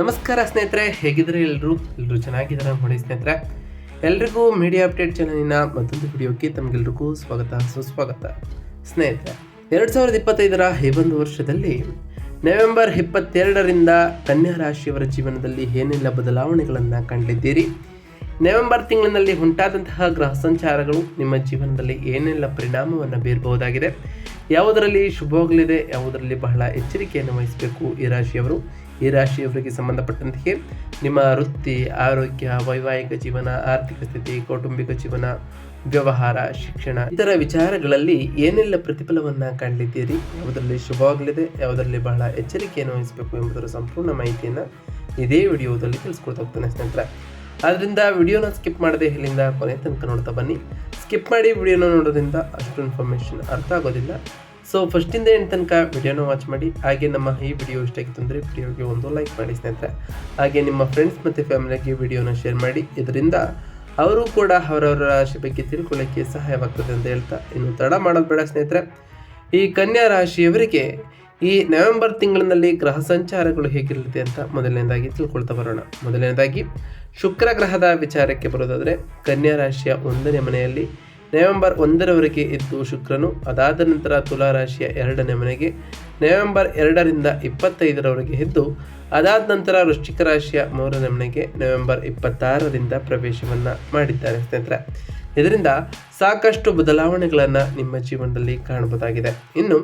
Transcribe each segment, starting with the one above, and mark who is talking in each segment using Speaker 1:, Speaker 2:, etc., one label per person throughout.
Speaker 1: ನಮಸ್ಕಾರ ಸ್ನೇಹಿತರೆ ಹೇಗಿದ್ರೆ ಎಲ್ಲರೂ ಎಲ್ಲರೂ ಚೆನ್ನಾಗಿದ್ದಾರೆ ನೋಡಿ ಸ್ನೇಹಿತರೆ? ಎಲ್ರಿಗೂ ಮೀಡಿಯಾ ಅಪ್ಡೇಟ್ ಚಾನಲಿನ ಮತ್ತೊಂದು ವಿಡಿಯೋಕ್ಕೆ ತಮಗೆಲ್ರಿಗೂ ಸ್ವಾಗತ, ಸುಸ್ವಾಗತ. ಸ್ನೇಹಿತರೆ, ಎರಡು ಸಾವಿರದ ಇಪ್ಪತ್ತೈದರ ಈ ಒಂದು ವರ್ಷದಲ್ಲಿ ನವೆಂಬರ್ ಇಪ್ಪತ್ತೆರಡರಿಂದ ಕನ್ಯಾ ರಾಶಿಯವರ ಜೀವನದಲ್ಲಿ ಏನೆಲ್ಲ ಬದಲಾವಣೆಗಳನ್ನು ಕಂಡಿದ್ದೀರಿ? ನವೆಂಬರ್ ತಿಂಗಳಿನಲ್ಲಿ ಉಂಟಾದಂತಹ ಗ್ರಹ ಸಂಚಾರಗಳು ನಿಮ್ಮ ಜೀವನದಲ್ಲಿ ಏನೆಲ್ಲ ಪರಿಣಾಮವನ್ನು ಬೀರಬಹುದಾಗಿದೆ? ಯಾವುದರಲ್ಲಿ ಶುಭವಾಗಲಿದೆ? ಯಾವುದರಲ್ಲಿ ಬಹಳ ಎಚ್ಚರಿಕೆಯನ್ನು ವಹಿಸಬೇಕು ಈ ರಾಶಿಯವರು? ಈ ರಾಶಿಯವರಿಗೆ ಸಂಬಂಧಪಟ್ಟಂತೆ ನಿಮ್ಮ ವೃತ್ತಿ, ಆರೋಗ್ಯ, ವೈವಾಹಿಕ ಜೀವನ, ಆರ್ಥಿಕ ಸ್ಥಿತಿ, ಕೌಟುಂಬಿಕ ಜೀವನ, ವ್ಯವಹಾರ, ಶಿಕ್ಷಣ, ಇತರ ವಿಚಾರಗಳಲ್ಲಿ ಏನೆಲ್ಲ ಪ್ರತಿಫಲವನ್ನ ಕಾಣಲಿದ್ದೀರಿ ಯಾವುದರಲ್ಲಿ ಶುಭವಾಗಲಿದೆ, ಯಾವುದರಲ್ಲಿ ಬಹಳ ಎಚ್ಚರಿಕೆಯನ್ನು ವಹಿಸಬೇಕು ಎಂಬುದರ ಸಂಪೂರ್ಣ ಮಾಹಿತಿಯನ್ನು ಇದೇ ವಿಡಿಯೋದಲ್ಲಿ ತಿಳಿಸ್ಕೊಡ್ತಾ ಹೋಗ್ತಾನೆ ಸ್ನೇಹಿತರೆ. ಆದ್ದರಿಂದ ವಿಡಿಯೋನ ಸ್ಕಿಪ್ ಮಾಡದೆ ಇಲ್ಲಿಂದ ಕೊನೆ ತನಕ ನೋಡ್ತಾ ಬನ್ನಿ. ಸ್ಕಿಪ್ ಮಾಡಿ ವಿಡಿಯೋನ ನೋಡೋದ್ರಿಂದ ಅಷ್ಟು ಇನ್ಫಾರ್ಮೇಷನ್ ಅರ್ಥ ಆಗೋದಿಲ್ಲ. ಸೊ ಫಸ್ಟಿಂದ ಏನು ತನಕ ವಿಡಿಯೋನ ವಾಚ್ ಮಾಡಿ. ಹಾಗೆ ನಮ್ಮ ಈ ವಿಡಿಯೋ ಇಷ್ಟ ಆಗಿತ್ತು ಅಂದರೆ ವಿಡಿಯೋಗೆ ಒಂದು ಲೈಕ್ ಮಾಡಿ ಸ್ನೇಹಿತರೆ. ಹಾಗೆ ನಿಮ್ಮ ಫ್ರೆಂಡ್ಸ್ ಮತ್ತು ಫ್ಯಾಮಿಲಿಗೆ ವಿಡಿಯೋನ ಶೇರ್ ಮಾಡಿ. ಇದರಿಂದ ಅವರು ಕೂಡ ಅವರವರ ರಾಶಿ ಬಗ್ಗೆ ತಿಳ್ಕೊಳ್ಳೋಕ್ಕೆ ಸಹಾಯವಾಗ್ತದೆ ಅಂತ ಹೇಳ್ತಾ ಇನ್ನು ತಡ ಮಾಡೋದು ಬೇಡ ಸ್ನೇಹಿತರೆ. ಈ ಕನ್ಯಾ ರಾಶಿಯವರಿಗೆ ಈ ನವೆಂಬರ್ ತಿಂಗಳಿನಲ್ಲಿ ಗ್ರಹ ಸಂಚಾರಗಳು ಹೇಗಿರುತ್ತೆ ಅಂತ ಮೊದಲನೇದಾಗಿ ತಿಳ್ಕೊಳ್ತಾ ಬರೋಣ. ಮೊದಲನೇದಾಗಿ ಶುಕ್ರ ಗ್ರಹದ ವಿಚಾರಕ್ಕೆ ಬರೋದಾದರೆ ಕನ್ಯಾ ರಾಶಿಯ ಒಂದನೇ ಮನೆಯಲ್ಲಿ ನವೆಂಬರ್ ಒಂದರವರೆಗೆ ಇದ್ದು ಶುಕ್ರನು, ಅದಾದ ನಂತರ ತುಲಾ ರಾಶಿಯ ಎರಡನೇ ಮನೆಗೆ ನವೆಂಬರ್ ಎರಡರಿಂದ ಇಪ್ಪತ್ತೈದರವರೆಗೆ ಇದ್ದು ಅದಾದ ನಂತರ ವೃಶ್ಚಿಕ ರಾಶಿಯ ಮೂರನೇ ಮನೆಗೆ ನವೆಂಬರ್ ಇಪ್ಪತ್ತಾರರಿಂದ ಪ್ರವೇಶವನ್ನು ಮಾಡಿದ್ದಾರೆ ಸ್ನೇಹಿತರೆ. ಇದರಿಂದ ಸಾಕಷ್ಟು ಬದಲಾವಣೆಗಳನ್ನು ನಿಮ್ಮ ಜೀವನದಲ್ಲಿ ಕಾಣಬಹುದಾಗಿದೆ. ಇನ್ನು,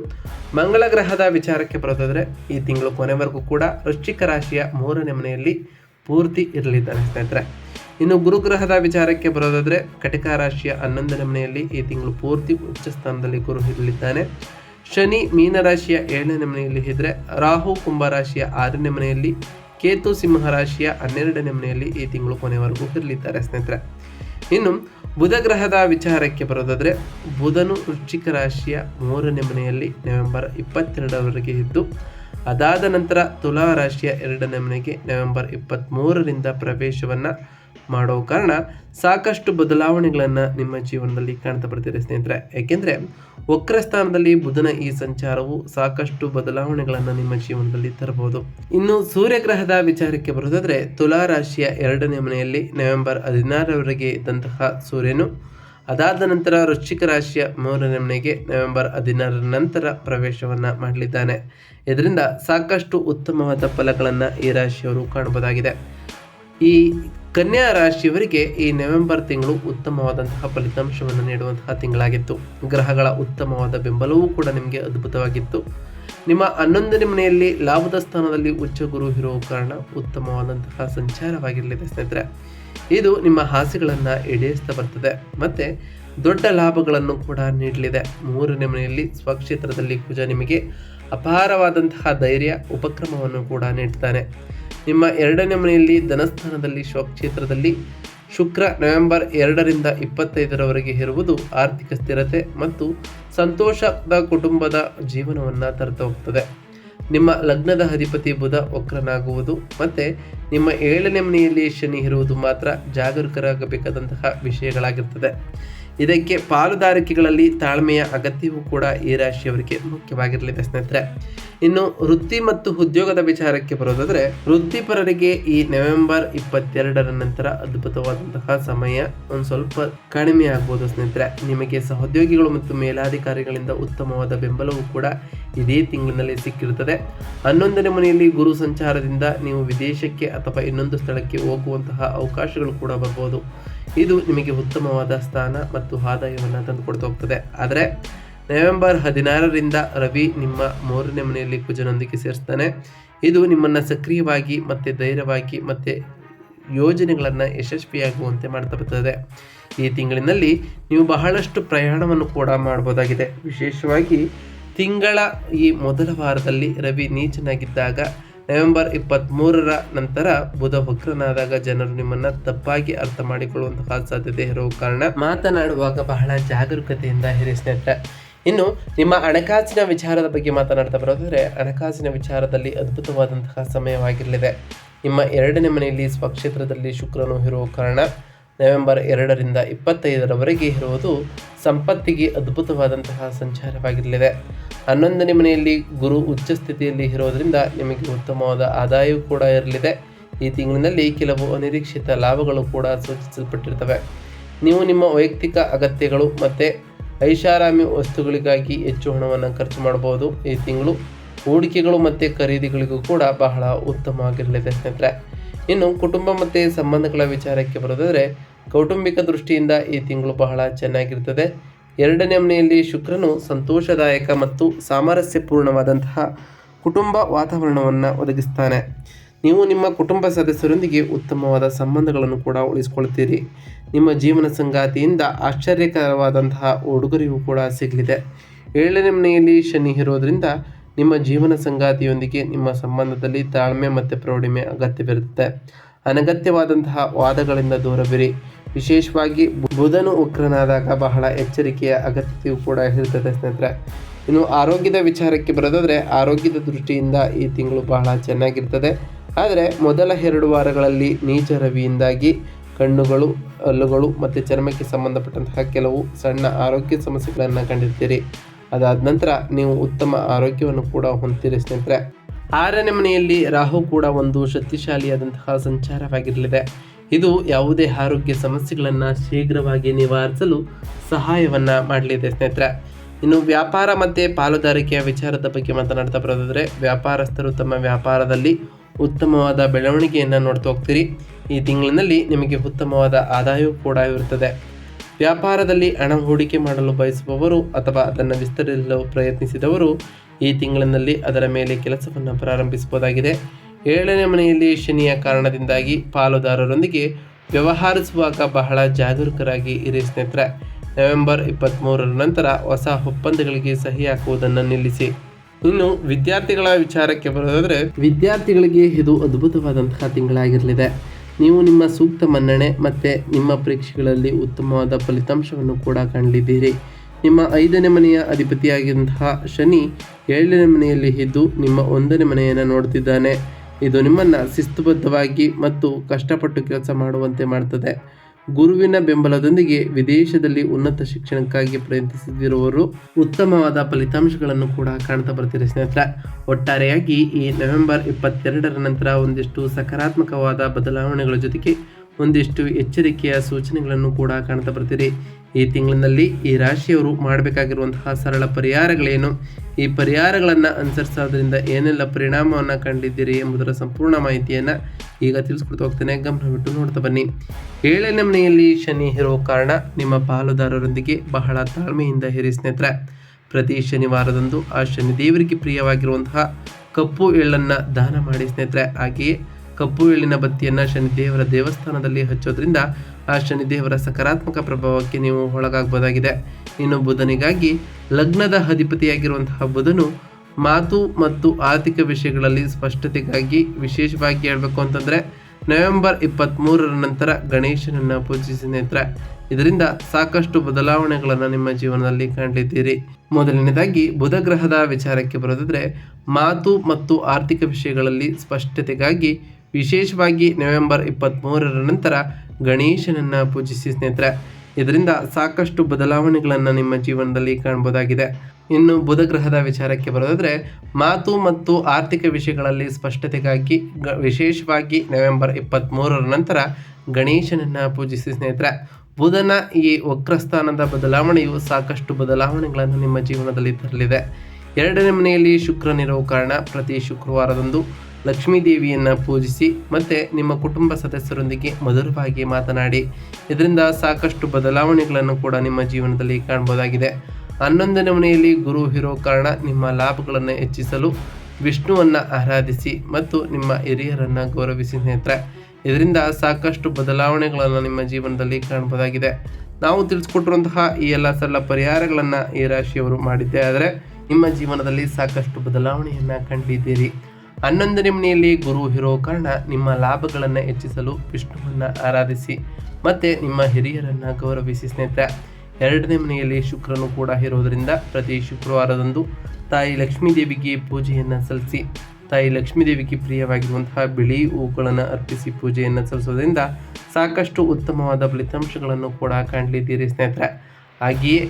Speaker 1: ಮಂಗಳ ಗ್ರಹದ ವಿಚಾರಕ್ಕೆ ಬರೋದಾದರೆ, ಈ ತಿಂಗಳು ಕೊನೆವರೆಗೂ ಕೂಡ ವೃಶ್ಚಿಕ ರಾಶಿಯ ಮೂರನೇ ಮನೆಯಲ್ಲಿ ಪೂರ್ತಿ ಇರಲಿದ್ದಾರೆ ಸ್ನೇಹಿತರೆ. ಇನ್ನು ಗುರುಗ್ರಹದ ವಿಚಾರಕ್ಕೆ ಬರೋದಾದರೆ ಕಟಕ ರಾಶಿಯ ಹನ್ನೊಂದನೇ ಮನೆಯಲ್ಲಿ ಈ ತಿಂಗಳು ಪೂರ್ತಿ ಉಚ್ಚ ಸ್ಥಾನದಲ್ಲಿ ಗುರು ಇರಲಿದ್ದಾನೆ. ಶನಿ ಮೀನರಾಶಿಯ ಏಳನೇ ಮನೆಯಲ್ಲಿ ಇದ್ದರೆ ರಾಹು ಕುಂಭರಾಶಿಯ ಆರನೇ ಮನೆಯಲ್ಲಿ, ಕೇತು ಸಿಂಹ ರಾಶಿಯ ಹನ್ನೆರಡನೇ ಮನೆಯಲ್ಲಿ ಈ ತಿಂಗಳು ಕೊನೆವರೆಗೂ ಇರಲಿದ್ದಾರೆ ಸ್ನೇಹಿತರೆ. ಇನ್ನು ಬುಧ ಗ್ರಹದ ವಿಚಾರಕ್ಕೆ ಬರೋದಾದರೆ ಬುಧನು ವೃಶ್ಚಿಕ ರಾಶಿಯ ಮೂರನೇ ಮನೆಯಲ್ಲಿ ನವೆಂಬರ್ ಇಪ್ಪತ್ತೆರಡರವರೆಗೆ ಇದ್ದು, ಅದಾದ ನಂತರ ತುಲಾ ರಾಶಿಯ ಎರಡನೇ ಮನೆಗೆ ನವೆಂಬರ್ ಇಪ್ಪತ್ತ್ಮೂರರಿಂದ ಪ್ರವೇಶವನ್ನು ಮಾಡೋ ಕಾರಣ ಸಾಕಷ್ಟು ಬದಲಾವಣೆಗಳನ್ನು ನಿಮ್ಮ ಜೀವನದಲ್ಲಿ ಕಾಣ್ತಾ ಬರ್ತೀರಿ ಸ್ನೇಹಿತರೆ. ಏಕೆಂದರೆ ವಕ್ರ ಸ್ಥಾನದಲ್ಲಿ ಬುಧನ ಈ ಸಂಚಾರವು ಸಾಕಷ್ಟು ಬದಲಾವಣೆಗಳನ್ನು ನಿಮ್ಮ ಜೀವನದಲ್ಲಿ ತರಬಹುದು. ಇನ್ನು ಸೂರ್ಯಗ್ರಹದ ವಿಚಾರಕ್ಕೆ ಬರೋದಾದರೆ ತುಲಾ ರಾಶಿಯ ಎರಡನೇ ಮನೆಯಲ್ಲಿ ನವೆಂಬರ್ ಹದಿನಾರರವರೆಗೆ ಇದ್ದಂತಹ ಸೂರ್ಯನು, ಅದಾದ ನಂತರ ವೃಶ್ಚಿಕ ರಾಶಿಯ ಮೂರನೇ ಮನೆಗೆ ನವೆಂಬರ್ ಹದಿನಾರರ ನಂತರ ಪ್ರವೇಶವನ್ನು ಮಾಡಲಿದ್ದಾನೆ. ಇದರಿಂದ ಸಾಕಷ್ಟು ಉತ್ತಮವಾದ ಫಲಗಳನ್ನು ಈ ರಾಶಿಯವರು ಕಾಣಬಹುದಾಗಿದೆ. ಈ ಕನ್ಯಾ ರಾಶಿಯವರಿಗೆ ಈ ನವೆಂಬರ್ ತಿಂಗಳು ಉತ್ತಮವಾದಂತಹ ಫಲಿತಾಂಶವನ್ನು ನೀಡುವಂತಹ ತಿಂಗಳಾಗಿತ್ತು. ಗ್ರಹಗಳ ಉತ್ತಮವಾದ ಬೆಂಬಲವೂ ಕೂಡ ನಿಮಗೆ ಅದ್ಭುತವಾಗಿತ್ತು. ನಿಮ್ಮ ಹನ್ನೊಂದನೇ ಮನೆಯಲ್ಲಿ ಲಾಭದ ಸ್ಥಾನದಲ್ಲಿ ಉಚ್ಚ ಗುರು ಇರುವ ಕಾರಣ ಉತ್ತಮವಾದಂತಹ ಸಂಚಾರವಾಗಿರಲಿದೆ ಸ್ನೇಹಿತರೆ. ಇದು ನಿಮ್ಮ ಹಾಸಿಗಳನ್ನು ಈಡೇರಿಸ್ತಾ ಬರ್ತದೆ. ಮತ್ತು ದೊಡ್ಡ ಲಾಭಗಳನ್ನು ಕೂಡ ನೀಡಲಿದೆ. ಮೂರನೇ ಮನೆಯಲ್ಲಿ ಸ್ವಕ್ಷೇತ್ರದಲ್ಲಿ ಕುಜ ನಿಮಗೆ ಅಪಾರವಾದಂತಹ ಧೈರ್ಯ, ಉಪಕ್ರಮವನ್ನು ಕೂಡ ನೀಡ್ತಾನೆ. ನಿಮ್ಮ ಎರಡನೇ ಮನೆಯಲ್ಲಿ ಧನಸ್ಥಾನದಲ್ಲಿ ಸ್ವಕ್ಷೇತ್ರದಲ್ಲಿ ಶುಕ್ರ ನವೆಂಬರ್ ಎರಡರಿಂದ ಇಪ್ಪತ್ತೈದರವರೆಗೆ ಇರುವುದು ಆರ್ಥಿಕ ಸ್ಥಿರತೆ ಮತ್ತು ಸಂತೋಷದ ಕುಟುಂಬದ ಜೀವನವನ್ನು ತರ್ತಾ ಹೋಗ್ತದೆ ನಿಮ್ಮ ಲಗ್ನದ ಅಧಿಪತಿ ಬುಧ ವಕ್ರನಾಗುವುದು ಮತ್ತು ನಿಮ್ಮ ಏಳನೇ ಮನೆಯಲ್ಲಿ ಶನಿ ಇರುವುದು ಮಾತ್ರ ಜಾಗರೂಕರಾಗಬೇಕಾದಂತಹ ವಿಷಯಗಳಾಗಿರ್ತದೆ. ಇದಕ್ಕೆ ಪಾಲುದಾರಿಕೆಗಳಲ್ಲಿ ತಾಳ್ಮೆಯ ಅಗತ್ಯವೂ ಕೂಡ ಈ ರಾಶಿಯವರಿಗೆ ಮುಖ್ಯವಾಗಿರಲಿದೆ ಸ್ನೇಹಿತರೆ. ಇನ್ನು ವೃತ್ತಿ ಮತ್ತು ಉದ್ಯೋಗದ ವಿಚಾರಕ್ಕೆ ಬರೋದಾದರೆ, ವೃತ್ತಿಪರರಿಗೆ ಈ ನವೆಂಬರ್ ಇಪ್ಪತ್ತೆರಡರ ನಂತರ ಅದ್ಭುತವಾದಂತಹ ಸಮಯ ಒಂದು ಸ್ವಲ್ಪ ಕಡಿಮೆ ಆಗ್ಬೋದು ಸ್ನೇಹಿತರೆ. ನಿಮಗೆ ಸಹೋದ್ಯೋಗಿಗಳು ಮತ್ತು ಮೇಲಾಧಿಕಾರಿಗಳಿಂದ ಉತ್ತಮವಾದ ಬೆಂಬಲವೂ ಕೂಡ ಇದೇ ತಿಂಗಳಿನಲ್ಲಿ ಸಿಕ್ಕಿರುತ್ತದೆ. ಹನ್ನೊಂದನೇ ಮನೆಯಲ್ಲಿ ಗುರು ಸಂಚಾರದಿಂದ ನೀವು ವಿದೇಶಕ್ಕೆ ಅಥವಾ ಇನ್ನೊಂದು ಸ್ಥಳಕ್ಕೆ ಹೋಗುವಂತಹ ಅವಕಾಶಗಳು ಕೂಡ ಬರ್ಬೋದು. ಇದು ನಿಮಗೆ ಉತ್ತಮವಾದ ಸ್ಥಾನ ಮತ್ತು ಆದಾಯವನ್ನು ತಂದುಕೊಡ್ತಾ ಹೋಗ್ತದೆ. ಆದರೆ ನವೆಂಬರ್ ಹದಿನಾರರಿಂದ ರವಿ ನಿಮ್ಮ ಮೂರನೇ ಮನೆಯಲ್ಲಿ ಕುಜನೊಂದಿಗೆ ಸೇರಿಸ್ತಾನೆ. ಇದು ನಿಮ್ಮನ್ನು ಸಕ್ರಿಯವಾಗಿ ಮತ್ತು ಧೈರ್ಯವಾಗಿ ಮತ್ತು ಯೋಜನೆಗಳನ್ನು ಯಶಸ್ವಿಯಾಗುವಂತೆ ಮಾಡ್ತಾ ಬರ್ತದೆ. ಈ ತಿಂಗಳಿನಲ್ಲಿ ನೀವು ಬಹಳಷ್ಟು ಪ್ರಯಾಣವನ್ನು ಕೂಡ ಮಾಡ್ಬೋದಾಗಿದೆ. ವಿಶೇಷವಾಗಿ ತಿಂಗಳ ಈ ಮೊದಲ ವಾರದಲ್ಲಿ ರವಿ ನೀಚನಾಗಿದ್ದಾಗ ನವೆಂಬರ್ ಇಪ್ಪತ್ತ್ಮೂರರ ನಂತರ ಬುಧ ವಕ್ರನಾದಾಗ ಜನರು ನಿಮ್ಮನ್ನು ತಪ್ಪಾಗಿ ಅರ್ಥ ಮಾಡಿಕೊಳ್ಳುವಂತಹ ಸಾಧ್ಯತೆ ಇರುವ ಕಾರಣ ಮಾತನಾಡುವಾಗ ಬಹಳ ಜಾಗರೂಕತೆಯಿಂದ ಇರಿ ಸ್ನೇಹಿತರೆ ಇನ್ನು ನಿಮ್ಮ ಹಣಕಾಸಿನ ವಿಚಾರದ ಬಗ್ಗೆ ಮಾತನಾಡ್ತಾ ಬರೋದಾದರೆ, ಹಣಕಾಸಿನ ವಿಚಾರದಲ್ಲಿ ಅದ್ಭುತವಾದಂತಹ ಸಮಯವಾಗಿರಲಿದೆ. ನಿಮ್ಮ ಎರಡನೇ ಮನೆಯಲ್ಲಿ ಸ್ವಕ್ಷೇತ್ರದಲ್ಲಿ ಶುಕ್ರನು ಇರುವ ಕಾರಣ ನವೆಂಬರ್ ಎರಡರಿಂದ ಇಪ್ಪತ್ತೈದರವರೆಗೆ ಇರುವುದು ಸಂಪತ್ತಿಗೆ ಅದ್ಭುತವಾದಂತಹ ಸಂಚಾರವಾಗಿರಲಿದೆ. ಹನ್ನೊಂದನೇ ಮನೆಯಲ್ಲಿ ಗುರು ಉಚ್ಚ ಸ್ಥಿತಿಯಲ್ಲಿ ಇರೋದರಿಂದ ನಿಮಗೆ ಉತ್ತಮವಾದ ಆದಾಯವೂ ಕೂಡ ಇರಲಿದೆ. ಈ ತಿಂಗಳಿನಲ್ಲಿ ಕೆಲವು ಅನಿರೀಕ್ಷಿತ ಲಾಭಗಳು ಕೂಡ ಸೂಚಿಸಲ್ಪಟ್ಟಿರ್ತವೆ ನೀವು ನಿಮ್ಮ ವೈಯಕ್ತಿಕ ಅಗತ್ಯಗಳು ಮತ್ತು ಐಷಾರಾಮಿ ವಸ್ತುಗಳಿಗಾಗಿ ಹೆಚ್ಚು ಹಣವನ್ನು ಖರ್ಚು ಮಾಡಬಹುದು. ಈ ತಿಂಗಳು ಹೂಡಿಕೆಗಳು ಮತ್ತು ಖರೀದಿಗಳಿಗೂ ಕೂಡ ಬಹಳ ಉತ್ತಮವಾಗಿರಲಿದೆ ಸ್ನೇಹಿತರೆ. ಇನ್ನು ಕುಟುಂಬ ಮತ್ತು ಸಂಬಂಧಗಳ ವಿಚಾರಕ್ಕೆ ಬರೋದಾದರೆ, ಕೌಟುಂಬಿಕ ದೃಷ್ಟಿಯಿಂದ ಈ ತಿಂಗಳು ಬಹಳ ಚೆನ್ನಾಗಿರ್ತದೆ. ಎರಡನೇ ಮನೆಯಲ್ಲಿ ಶುಕ್ರನು ಸಂತೋಷದಾಯಕ ಮತ್ತು ಸಾಮರಸ್ಯಪೂರ್ಣವಾದಂತಹ ಕುಟುಂಬ ವಾತಾವರಣವನ್ನು ಒದಗಿಸ್ತಾನೆ. ನೀವು ನಿಮ್ಮ ಕುಟುಂಬ ಸದಸ್ಯರೊಂದಿಗೆ ಉತ್ತಮವಾದ ಸಂಬಂಧಗಳನ್ನು ಕೂಡ ಉಳಿಸಿಕೊಳ್ತೀರಿ ನಿಮ್ಮ ಜೀವನ ಸಂಗಾತಿಯಿಂದ ಆಶ್ಚರ್ಯಕರವಾದಂತಹ ಉಡುಗೊರೆಯೂ ಕೂಡ ಸಿಗಲಿದೆ. ಏಳನೇ ಮನೆಯಲ್ಲಿ ಶನಿ ಇರೋದ್ರಿಂದ ನಿಮ್ಮ ಜೀವನ ಸಂಗಾತಿಯೊಂದಿಗೆ ನಿಮ್ಮ ಸಂಬಂಧದಲ್ಲಿ ತಾಳ್ಮೆ ಮತ್ತು ಪ್ರೌಢಿಮೆ ಅಗತ್ಯವಿರುತ್ತೆ ಅನಗತ್ಯವಾದಂತಹ ವಾದಗಳಿಂದ ದೂರವಿರಿ. ವಿಶೇಷವಾಗಿ ಬುಧನು ಉಗ್ರನಾದಾಗ ಬಹಳ ಎಚ್ಚರಿಕೆಯ ಅಗತ್ಯತೆಯೂ ಕೂಡ ಇರುತ್ತದೆ ಸ್ನೇಹಿತರೆ. ಇನ್ನು ಆರೋಗ್ಯದ ವಿಚಾರಕ್ಕೆ ಬರೋದಾದರೆ ಆರೋಗ್ಯದ ದೃಷ್ಟಿಯಿಂದ ಈ ತಿಂಗಳು ಬಹಳ ಚೆನ್ನಾಗಿರ್ತದೆ. ಆದರೆ ಮೊದಲ ಎರಡು ವಾರಗಳಲ್ಲಿ ನೀಚ ರವಿಯಿಂದಾಗಿ ಕಣ್ಣುಗಳು, ಹಲ್ಲುಗಳು ಮತ್ತು ಚರ್ಮಕ್ಕೆ ಸಂಬಂಧಪಟ್ಟಂತಹ ಕೆಲವು ಸಣ್ಣ ಆರೋಗ್ಯ ಸಮಸ್ಯೆಗಳನ್ನು ಕಂಡಿರ್ತೀರಿ. ಅದಾದ ನಂತರ ನೀವು ಉತ್ತಮ ಆರೋಗ್ಯವನ್ನು ಕೂಡ ಹೊಂದಿರಿ ಸ್ನೇಹಿತರೆ. ಆರನೇ ಮನೆಯಲ್ಲಿ ರಾಹು ಕೂಡ ಒಂದು ಶಕ್ತಿಶಾಲಿಯಾದಂತಹ ಸಂಚಾರವಾಗಿರಲಿದೆ. ಇದು ಯಾವುದೇ ಆರೋಗ್ಯ ಸಮಸ್ಯೆಗಳನ್ನು ಶೀಘ್ರವಾಗಿ ನಿವಾರಿಸಲು ಸಹಾಯವನ್ನು ಮಾಡಲಿದೆ ಸ್ನೇಹಿತರೆ. ಇನ್ನು ವ್ಯಾಪಾರ ಮತ್ತು ಪಾಲುದಾರಿಕೆಯ ವಿಚಾರದ ಬಗ್ಗೆ ಮಾತನಾಡ್ತಾ ಬರೋದಾದರೆ, ವ್ಯಾಪಾರಸ್ಥರು ತಮ್ಮ ವ್ಯಾಪಾರದಲ್ಲಿ ಉತ್ತಮವಾದ ಬೆಳವಣಿಗೆಯನ್ನು ನೋಡ್ತಾ ಹೋಗ್ತೀರಿ. ಈ ತಿಂಗಳಿನಲ್ಲಿ ನಿಮಗೆ ಉತ್ತಮವಾದ ಆದಾಯವೂ ಕೂಡ ಇರುತ್ತದೆ. ವ್ಯಾಪಾರದಲ್ಲಿ ಹಣ ಹೂಡಿಕೆ ಮಾಡಲು ಬಯಸುವವರು ಅಥವಾ ಅದನ್ನು ವಿಸ್ತರಿಸಲು ಪ್ರಯತ್ನಿಸಿದವರು ಈ ತಿಂಗಳಿನಲ್ಲಿ ಅದರ ಮೇಲೆ ಕೆಲಸವನ್ನು ಪ್ರಾರಂಭಿಸಬಹುದಾಗಿದೆ. ಏಳನೇ ಮನೆಯಲ್ಲಿ ಶನಿಯ ಕಾರಣದಿಂದಾಗಿ ಪಾಲುದಾರರೊಂದಿಗೆ ವ್ಯವಹರಿಸುವಾಗ ಬಹಳ ಜಾಗರೂಕರಾಗಿ ಇರಿ ಸ್ನೇಹಿತರೆ. ನವೆಂಬರ್ ಇಪ್ಪತ್ತ್ಮೂರರ ನಂತರ ಹೊಸ ಒಪ್ಪಂದಗಳಿಗೆ ಸಹಿ ಹಾಕುವುದನ್ನು ನಿಲ್ಲಿಸಿ. ಇನ್ನು ವಿದ್ಯಾರ್ಥಿಗಳ ವಿಚಾರಕ್ಕೆ ಬರೋದಾದರೆ, ವಿದ್ಯಾರ್ಥಿಗಳಿಗೆ ಇದು ಅದ್ಭುತವಾದಂತಹ ತಿಂಗಳಾಗಿರಲಿದೆ. ನೀವು ನಿಮ್ಮ ಸೂಕ್ತ ಮನ್ನಣೆ ಮತ್ತು ನಿಮ್ಮ ಪರೀಕ್ಷೆಗಳಲ್ಲಿ ಉತ್ತಮವಾದ ಫಲಿತಾಂಶವನ್ನು ಕೂಡ ಕಾಣಲಿದ್ದೀರಿ ನಿಮ್ಮ ಐದನೇ ಮನೆಯ ಅಧಿಪತಿಯಾಗಿದ್ದಂತಹ ಶನಿ ಏಳನೇ ಮನೆಯಲ್ಲಿ ಇದ್ದು ನಿಮ್ಮ ಒಂದನೇ ಮನೆಯನ್ನು ನೋಡ್ತಿದ್ದಾನೆ ಇದು ನಿಮ್ಮನ್ನು ಶಿಸ್ತುಬದ್ಧವಾಗಿ ಮತ್ತು ಕಷ್ಟಪಟ್ಟು ಕೆಲಸ ಮಾಡುವಂತೆ ಮಾಡ್ತದೆ. ಗುರುವಿನ ಬೆಂಬಲದೊಂದಿಗೆ ವಿದೇಶದಲ್ಲಿ ಉನ್ನತ ಶಿಕ್ಷಣಕ್ಕಾಗಿ ಪ್ರಯತ್ನಿಸುತ್ತಿರುವವರು ಉತ್ತಮವಾದ ಫಲಿತಾಂಶಗಳನ್ನು ಕೂಡ ಕಾಣ್ತಾ ಬರ್ತೀರಿ ಸ್ನೇಹಿತರೆ. ಒಟ್ಟಾರೆಯಾಗಿ ಈ ನವೆಂಬರ್ ಇಪ್ಪತ್ತೆರಡರ ನಂತರ ಒಂದಿಷ್ಟು ಸಕಾರಾತ್ಮಕವಾದ ಬದಲಾವಣೆಗಳ ಜೊತೆಗೆ ಒಂದಿಷ್ಟು ಎಚ್ಚರಿಕೆಯ ಸೂಚನೆಗಳನ್ನು ಕೂಡ ಕಾಣ್ತಾ ಬರ್ತೀರಿ. ಈ ತಿಂಗಳಿನಲ್ಲಿ ಈ ರಾಶಿಯವರು ಮಾಡಬೇಕಾಗಿರುವಂತಹ ಸರಳ ಪರಿಹಾರಗಳೇನು? ಈ ಪರಿಹಾರಗಳನ್ನು ಅನುಸರಿಸೋದ್ರಿಂದ ಏನೆಲ್ಲ ಪರಿಣಾಮವನ್ನು ಕಂಡಿದ್ದೀರಿ ಎಂಬುದರ ಸಂಪೂರ್ಣ ಮಾಹಿತಿಯನ್ನು ಈಗ ತಿಳಿಸ್ಕೊಡ್ತಾ ಹೋಗ್ತೇನೆ. ಗಮನವಿಟ್ಟು ನೋಡ್ತಾ ಬನ್ನಿ. ಏಳನೇ ಮನೆಯಲ್ಲಿ ಶನಿ ಇರೋ ಕಾರಣ ನಿಮ್ಮ ಪಾಲುದಾರರೊಂದಿಗೆ ಬಹಳ ತಾಳ್ಮೆಯಿಂದ ಹಿರಿ ಸ್ನೇಹಿತರೆ. ಪ್ರತಿ ಶನಿವಾರದಂದು ಆ ಶನಿ ದೇವರಿಗೆ ಪ್ರಿಯವಾಗಿರುವಂತಹ ಕಪ್ಪು ಎಳ್ಳನ್ನು ದಾನ ಮಾಡಿ ಸ್ನೇಹಿತರೆ. ಹಾಗೆಯೇ ಕಪ್ಪು ಎಳ್ಳಿನ ಬತ್ತಿಯನ್ನು ಶನಿದೇವರ ದೇವಸ್ಥಾನದಲ್ಲಿ ಹಚ್ಚೋದ್ರಿಂದ ಆ ಶನಿದೇವರ ಸಕಾರಾತ್ಮಕ ಪ್ರಭಾವಕ್ಕೆ ನೀವು ಒಳಗಾಗಬಹುದಾಗಿದೆ ಇನ್ನು ಬುಧನಿಗಾಗಿ ಲಗ್ನದ ಅಧಿಪತಿಯಾಗಿರುವಂತಹ ಬುಧನು ಮಾತು ಮತ್ತು ಆರ್ಥಿಕ ವಿಷಯಗಳಲ್ಲಿ ಸ್ಪಷ್ಟತೆಗಾಗಿ ವಿಶೇಷವಾಗಿ ಹೇಳಬೇಕು ಅಂತಂದರೆ ನವೆಂಬರ್ ಇಪ್ಪತ್ತ್ಮೂರರ ನಂತರ ಗಣೇಶನನ್ನು ಪೂಜಿಸಿ ನೇತ್ರ ಇದರಿಂದ ಸಾಕಷ್ಟು ಬದಲಾವಣೆಗಳನ್ನು ನಿಮ್ಮ ಜೀವನದಲ್ಲಿ ಕಂಡಿದ್ದೀರಿ ಮೊದಲನೇದಾಗಿ ಬುಧ ಗ್ರಹದ ವಿಚಾರಕ್ಕೆ ಬರೋದಾದರೆ ಮಾತು ಮತ್ತು ಆರ್ಥಿಕ ವಿಷಯಗಳಲ್ಲಿ ಸ್ಪಷ್ಟತೆಗಾಗಿ ವಿಶೇಷವಾಗಿ ನವೆಂಬರ್ ಇಪ್ಪತ್ತ್ಮೂರರ ನಂತರ ಗಣೇಶನನ್ನು ಪೂಜಿಸಿ ಸ್ನೇಹಿತರೆ, ಇದರಿಂದ ಸಾಕಷ್ಟು ಬದಲಾವಣೆಗಳನ್ನು ನಿಮ್ಮ ಜೀವನದಲ್ಲಿ ಕಾಣಬಹುದಾಗಿದೆ ಇನ್ನು ಬುಧ ಗ್ರಹದ ವಿಚಾರಕ್ಕೆ ಬರೋದಾದರೆ, ಮಾತು ಮತ್ತು ಆರ್ಥಿಕ ವಿಷಯಗಳಲ್ಲಿ ಸ್ಪಷ್ಟತೆಗಾಗಿ ಗ, ವಿಶೇಷವಾಗಿ ನವೆಂಬರ್ ಇಪ್ಪತ್ತ್ಮೂರರ ನಂತರ ಗಣೇಶನನ್ನು ಪೂಜಿಸಿ ಸ್ನೇಹಿತರೆ, ಬುಧನ ಈ ವಕ್ರಸ್ಥಾನದ ಬದಲಾವಣೆಯು ಸಾಕಷ್ಟು ಬದಲಾವಣೆಗಳನ್ನು ನಿಮ್ಮ ಜೀವನದಲ್ಲಿ ತರಲಿದೆ. ಎರಡನೇ ಮನೆಯಲ್ಲಿ ಶುಕ್ರನಿರುವ ಕಾರಣ ಪ್ರತಿ ಶುಕ್ರವಾರದಂದು ಲಕ್ಷ್ಮೀ ದೇವಿಯನ್ನು ಪೂಜಿಸಿ ಮತ್ತು ನಿಮ್ಮ ಕುಟುಂಬ ಸದಸ್ಯರೊಂದಿಗೆ ಮಧುರವಾಗಿ ಮಾತನಾಡಿ, ಇದರಿಂದ ಸಾಕಷ್ಟು ಬದಲಾವಣೆಗಳನ್ನು ಕೂಡ ನಿಮ್ಮ ಜೀವನದಲ್ಲಿ ಕಾಣಬಹುದಾಗಿದೆ ಹನ್ನೊಂದನೇ ಮನೆಯಲ್ಲಿ ಗುರು ಇರೋ ಕಾರಣ ನಿಮ್ಮ ಲಾಭಗಳನ್ನು ಹೆಚ್ಚಿಸಲು ವಿಷ್ಣುವನ್ನು ಆರಾಧಿಸಿ ಮತ್ತು ನಿಮ್ಮ ಹಿರಿಯರನ್ನು ಗೌರವಿಸಿ ಸ್ನೇಹಿತರೆ, ಇದರಿಂದ ಸಾಕಷ್ಟು ಬದಲಾವಣೆಗಳನ್ನು ನಿಮ್ಮ ಜೀವನದಲ್ಲಿ ಕಾಣಬಹುದಾಗಿದೆ ನಾವು ತಿಳಿಸ್ಕೊಟ್ಟಿರುವಂತಹ ಈ ಎಲ್ಲ ಸರಳ ಪರಿಹಾರಗಳನ್ನು ಈ ರಾಶಿಯವರು ಮಾಡಿದ್ದೇ ಆದರೆ ನಿಮ್ಮ ಜೀವನದಲ್ಲಿ ಸಾಕಷ್ಟು ಬದಲಾವಣೆಯನ್ನು ಕಂಡಿದ್ದೀರಿ. ಹನ್ನೊಂದನೇ ಮನೆಯಲ್ಲಿ ಗುರು ಇರೋ ಕಾರಣ ನಿಮ್ಮ ಲಾಭಗಳನ್ನು ಹೆಚ್ಚಿಸಲು ವಿಷ್ಣುವನ್ನು ಆರಾಧಿಸಿ. ಮತ್ತು ನಿಮ್ಮ ಹಿರಿಯರನ್ನು ಗೌರವಿಸಿ ಸ್ನೇಹಿತರೆ, ಎರಡನೇ ಮನೆಯಲ್ಲಿ ಶುಕ್ರನು ಕೂಡ ಇರೋದರಿಂದ ಪ್ರತಿ ಶುಕ್ರವಾರದಂದು ತಾಯಿ ಲಕ್ಷ್ಮೀ ದೇವಿಗೆ ಪೂಜೆಯನ್ನು ಸಲ್ಲಿಸಿ, ತಾಯಿ ಲಕ್ಷ್ಮೀ ದೇವಿಗೆ ಪ್ರಿಯವಾಗಿರುವಂತಹ ಬಿಳಿ ಹೂಗಳನ್ನು ಅರ್ಪಿಸಿ ಪೂಜೆಯನ್ನು ಸಲ್ಲಿಸೋದ್ರಿಂದ ಸಾಕಷ್ಟು ಉತ್ತಮವಾದ ಫಲಿತಾಂಶಗಳನ್ನು ಕೂಡ ಕಾಣಲಿದ್ದೀರಿ ಸ್ನೇಹಿತರೆ. ಹಾಗೆಯೇ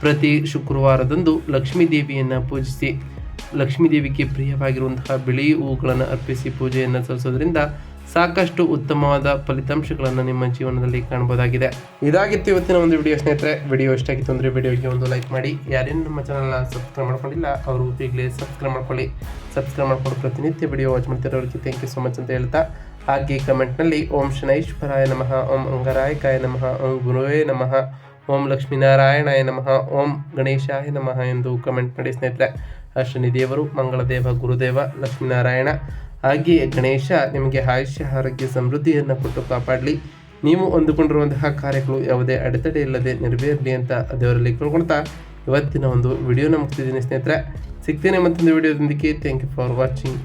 Speaker 1: ಪ್ರತಿ ಶುಕ್ರವಾರದಂದು ಲಕ್ಷ್ಮೀ ದೇವಿಯನ್ನು ಪೂಜಿಸಿ ಲಕ್ಷ್ಮೀ ದೇವಿಗೆ ಪ್ರಿಯವಾಗಿರುವಂತಹ ಬಿಳಿ ಹೂಗಳನ್ನು ಅರ್ಪಿಸಿ ಪೂಜೆಯನ್ನು ಸಲ್ಲಿಸೋದ್ರಿಂದ ಸಾಕಷ್ಟು ಉತ್ತಮವಾದ ಫಲಿತಾಂಶಗಳನ್ನು ನಿಮ್ಮ ಜೀವನದಲ್ಲಿ ಕಾಣಬಹುದಾಗಿದೆ. ಇದಾಗಿತ್ತು ಇವತ್ತಿನ ಒಂದು ವಿಡಿಯೋ ಸ್ನೇಹಿತರೆ. ವಿಡಿಯೋ ಇಷ್ಟ ಆಗಿತ್ತು ಅಂದರೆ ವಿಡಿಯೋಗೆ ಒಂದು ಲೈಕ್ ಮಾಡಿ. ಯಾರೇನು ನಮ್ಮ ಚಾನಲ್ನ ಸಬ್ಸ್ಕ್ರೈಬ್ ಮಾಡ್ಕೊಂಡಿಲ್ಲ, ಅವರು ಈಗಲೇ ಸಬ್ಸ್ಕ್ರೈಬ್ ಮಾಡ್ಕೊಳ್ಳಿ. ಸಬ್ಸ್ಕ್ರೈಬ್ ಮಾಡ್ಕೊಂಡು ಪ್ರತಿನಿತ್ಯ ವಿಡಿಯೋ ವಾಚ್ ಮಾಡ್ತಿರೋರಿಗೆ ಥ್ಯಾಂಕ್ ಯು ಸೊ ಮಚ್ ಅಂತ ಹೇಳ್ತಾ, ಹಾಗೆ ಕಮೆಂಟ್ನಲ್ಲಿ ಓಂ ಶನೈಶ್ವರಾಯ ನಮಃ, ಓಂ ಅಂಗರಾಯಕಾಯ ನಮಃ, ಓಂ ಗುರುವೇ ನಮಃ. ಓಂ ಲಕ್ಷ್ಮೀನಾರಾಯಣಾಯ ನಮಃ, ಓಂ ಗಣೇಶಾಯ ನಮಃ ಎಂದು ಕಮೆಂಟ್ ಮಾಡಿ ಸ್ನೇಹಿತರೆ. ಅಶ್ವಿನಿ ದೇವರು ಮಂಗಳದೇವ, ಗುರುದೇವ, ಲಕ್ಷ್ಮೀನಾರಾಯಣ, ಹಾಗೆಯೇ ಗಣೇಶ ನಿಮಗೆ ಆಯುಷ್ಯ, ಆರೋಗ್ಯ, ಸಮೃದ್ಧಿಯನ್ನು ಕೊಟ್ಟು ಕಾಪಾಡಲಿ. ನೀವು ಅಂದುಕೊಂಡಿರುವಂತಹ ಕಾರ್ಯಗಳು ಯಾವುದೇ ಅಡೆತಡೆ ಇಲ್ಲದೆ ನೆರವೇರಲಿ ಅಂತ ದೇವರಲ್ಲಿ ಕೇಳ್ಕೊಳ್ತಾ ಇವತ್ತಿನ ಒಂದು ವಿಡಿಯೋನ ಮುಗಿಸಿದ್ದೀನಿ ಸ್ನೇಹಿತರೆ. ಸಿಗ್ತೇನೆ ಮತ್ತೊಂದು ವಿಡಿಯೋದೊಂದಿಗೆ ಥ್ಯಾಂಕ್ ಯು ಫಾರ್ ವಾಚಿಂಗ್